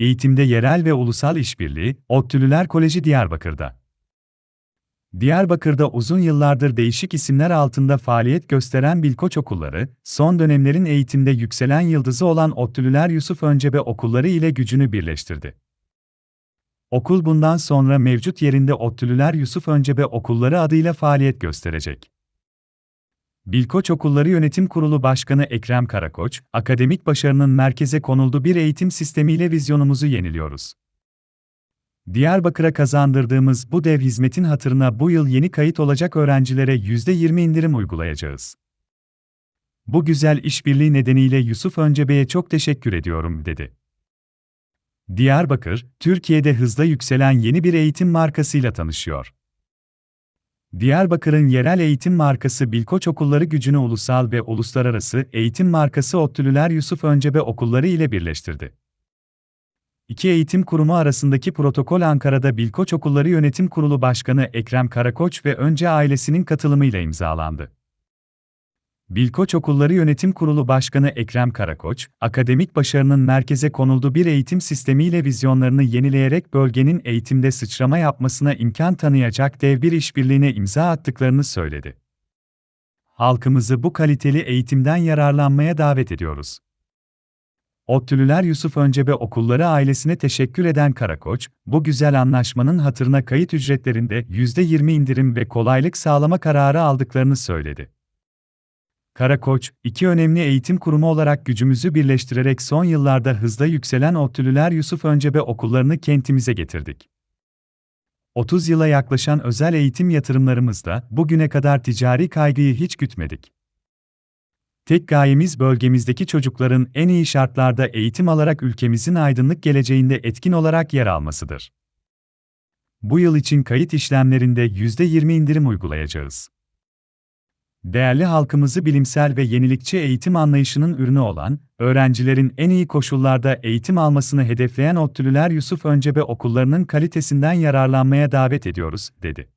eğitimde yerel ve ulusal işbirliği, ODTÜ'lüler Koleji Diyarbakır'da. Diyarbakır'da uzun yıllardır değişik isimler altında faaliyet gösteren Bilkoç okulları, son dönemlerin eğitimde yükselen yıldızı olan ODTÜ'lüler Yusuf Öncebe okulları ile gücünü birleştirdi. Okul bundan sonra mevcut yerinde ODTÜ'lüler Yusuf Öncebe okulları adıyla faaliyet gösterecek. Bilkoç Okulları Yönetim Kurulu Başkanı Ekrem Karakoç, akademik başarının merkeze konuldu bir eğitim sistemiyle vizyonumuzu yeniliyoruz. Diyarbakır'a kazandırdığımız bu dev hizmetin hatırına bu yıl yeni kayıt olacak öğrencilere %20 indirim uygulayacağız. Bu güzel işbirliği nedeniyle Yusuf Öncebe'ye çok teşekkür ediyorum, dedi. Diyarbakır, Türkiye'de hızla yükselen yeni bir eğitim markasıyla tanışıyor. Diyarbakır'ın yerel eğitim markası Bilkoç Okulları gücünü ulusal ve uluslararası eğitim markası ODTÜ'lüler Yusuf Öncebe okulları ile birleştirdi. İki eğitim kurumu arasındaki protokol Ankara'da Bilkoç Okulları Yönetim Kurulu Başkanı Ekrem Karakoç ve Önce ailesinin katılımıyla imzalandı. Bilkoç Okulları Yönetim Kurulu Başkanı Ekrem Karakoç, akademik başarının merkeze konulduğu bir eğitim sistemiyle vizyonlarını yenileyerek bölgenin eğitimde sıçrama yapmasına imkan tanıyacak dev bir işbirliğine imza attıklarını söyledi. Halkımızı bu kaliteli eğitimden yararlanmaya davet ediyoruz. ODTÜ'lüler Yusuf Öncebe okulları ailesine teşekkür eden Karakoç, bu güzel anlaşmanın hatırına kayıt ücretlerinde %20 indirim ve kolaylık sağlama kararı aldıklarını söyledi. Karakoç, iki önemli eğitim kurumu olarak gücümüzü birleştirerek son yıllarda hızla yükselen ODTÜ'lüler Yusuf Öncebe okullarını kentimize getirdik. 30 yıla yaklaşan özel eğitim yatırımlarımızda bugüne kadar ticari kaygıyı hiç gütmedik. Tek gayemiz bölgemizdeki çocukların en iyi şartlarda eğitim alarak ülkemizin aydınlık geleceğinde etkin olarak yer almasıdır. Bu yıl için kayıt işlemlerinde %20 indirim uygulayacağız. Değerli halkımızı bilimsel ve yenilikçi eğitim anlayışının ürünü olan, öğrencilerin en iyi koşullarda eğitim almasını hedefleyen ODTÜ'lüler Yusuf Öncebe okullarının kalitesinden yararlanmaya davet ediyoruz, dedi.